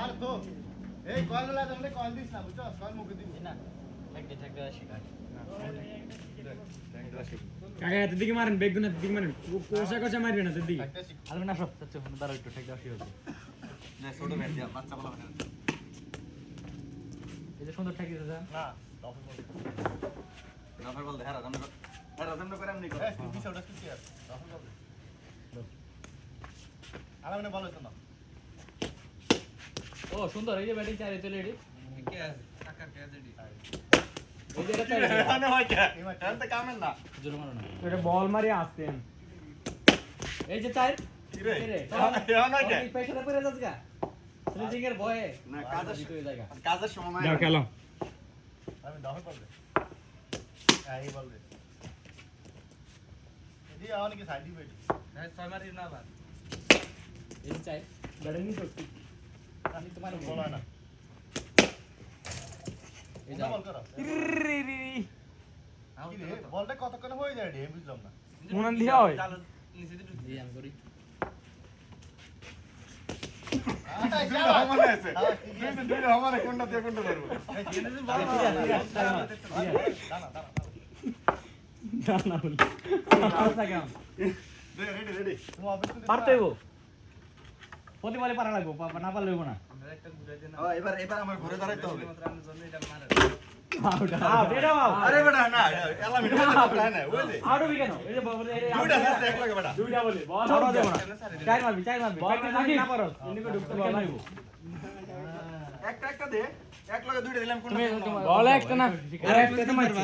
আর তো এই কল লাগা তাহলে কল দিস না বুঝছ কল মুখে দিবি না কাকা এত দিকে মারেন বেগুন এত দিকে মারেন। কোষা কোষা মারবে না শিখ আলবে না সব চাচ্ছ দাঁড়াও একটু ঠেক দেওয়া শিখবে ছোট ব্যাট দিয়া বাচ্চা বলা মানে এই যে সুন্দর ঠেক দিতে না। বল দে করে করে তুই পিছে ওটা আর না ও সুন্দর এই যে ব্যাটিং চারে চলে এডি কে আছে? টাকার কে আছে এই যে এটা চারে হয় কে? এটা তো না। জোরে মারো না। এটা বল মারি আসতেন এই যে কি রে রে, এখন কে? পেছনে পড়ে যাচ্ছে গা। স্লিজিং এর ভয়ে। না কাজের সময় খেলো। আমি দাও বল দে। হ্যাঁ এই বল দে। এদি আওয়ানি কি সাইড দিবে এই যে চার ব্যাটিং নি করছি আমি তোমার বল হয় না। এই এই বল করো। কি রে বলটা কতক্ষণ হয়ে যায় রে বুঝলাম না। মন দিয়া হয়। জি আমি করি দুইটা সমান আছে দুইটা দুইটা সমান কোনটা দিয়ে কোনটা ধরবো দাঁড়া দাঁড়া না না বলি রেডি রেডি তুমি অফিস থেকে পারতে হইব প্রতিবারে পারা লাগবো না পারলে না এবার এবার আমার ঘুরে দাঁড়াইতে হবে। আরে বেটা না এলা মিনিট না না ওই আউট হবি কেন এই যে বল দুইটা আছে এক লাগে বেটা। দুইটা বলি বল আউট দেব না চার মারবি। চার মারবি বল না পারো এমনি ঢুকতে বল মারব একটা একটা দে। এক লগে দুইটা দিলাম কোনটা তুমি দিলাম? তোমার বল একটা না। আর একটা তো মারছি।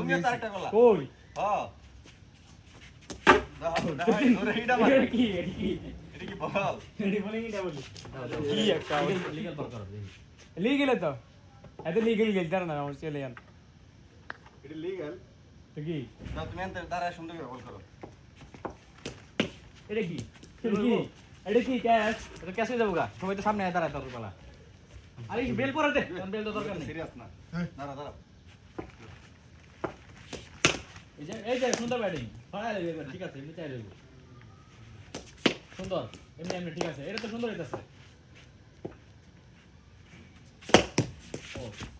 তুমি তো আরেকটা করলা কই? হ্যাঁ। দাও দাও ধরে হিডা মার। কি এটা কি বল? এডি বলিং এটা বলি? কি একটা লিগ্যাল বল করো লিগেল তো। এত লিগেল গেলতে না আমার চলে যান এটা লিগ্যাল তো কি দাও তুমি এনতে দাঁড়ায় সুন্দর করে বল করো এটা কি এটা কি এটা কি ক্যাচ এটা কেসে যাব গা সবাই তো সামনে আয় দাঁড়ায় তোর পালা আরে বেল পরে দে তোর বেল তো দরকার নেই সিরিয়াস না দাঁড়া দাঁড়া এই যে এই যে সুন্দর ব্যাটিং ফায়ার এবার ঠিক আছে এমনি চাই রইব সুন্দর এমনি এমনি ঠিক আছে এটা তো সুন্দর হইতাছে ও আউট জোর মারি চাই মার চাই মার শাবাশ শাবাশ এরকম এরকম না, ইয়া বল, ইয়া বল। তোর এখন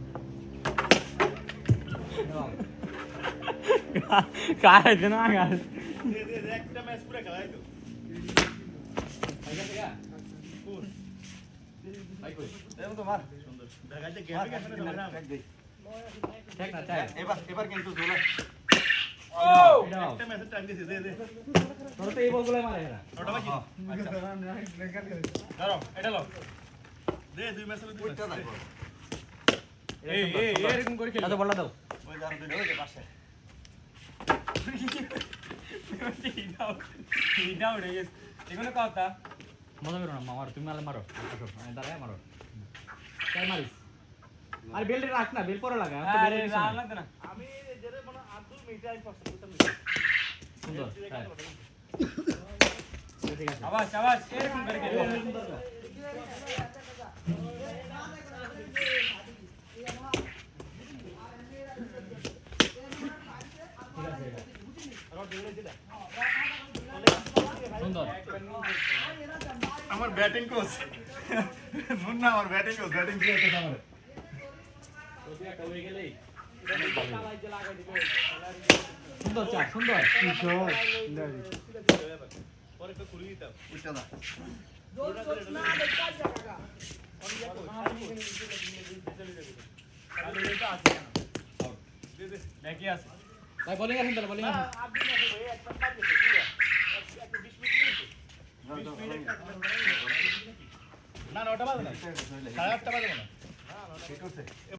ম্যাচ একটা ম্যাচের টাইম দিছে দে দে দে দুই ম্যাচের দুই ওইটা এই এরকম করে বললা দাও আরও দুইটা ওই যে পাশে এগুলো কথা মজা করো না মারো তুমি মারলে মারো আমি দাঁড়ায় মারো চাই মারিস আর বেল রাখ না বেল পরে লাগা আরে। লাগবে না আমি যেরে মানে আব্দুল মিটা আমি পছন্দ করতাম সুন্দর চাই। ঠিক আছে আবাস আবাস এরকম করে খেল সুন্দর আমার ব্যাটিং কোচ মুন্না আমার ব্যাটিং কোচ ব্যাটিং দিয়ে আমার? সুন্দর চা সুন্দর। পরে তো খুলে দিতাম উঠটা দা দেখি আছে ভাই বোলিং আসেন তাহলে বোলিং আসেন। আব্দুল মিটা ভাই একটা কাজ দিছে পুরো একটা 20 মিনিট না না ওটা বাজে না সাড়ে আটটা বাজে না ঠিক আছে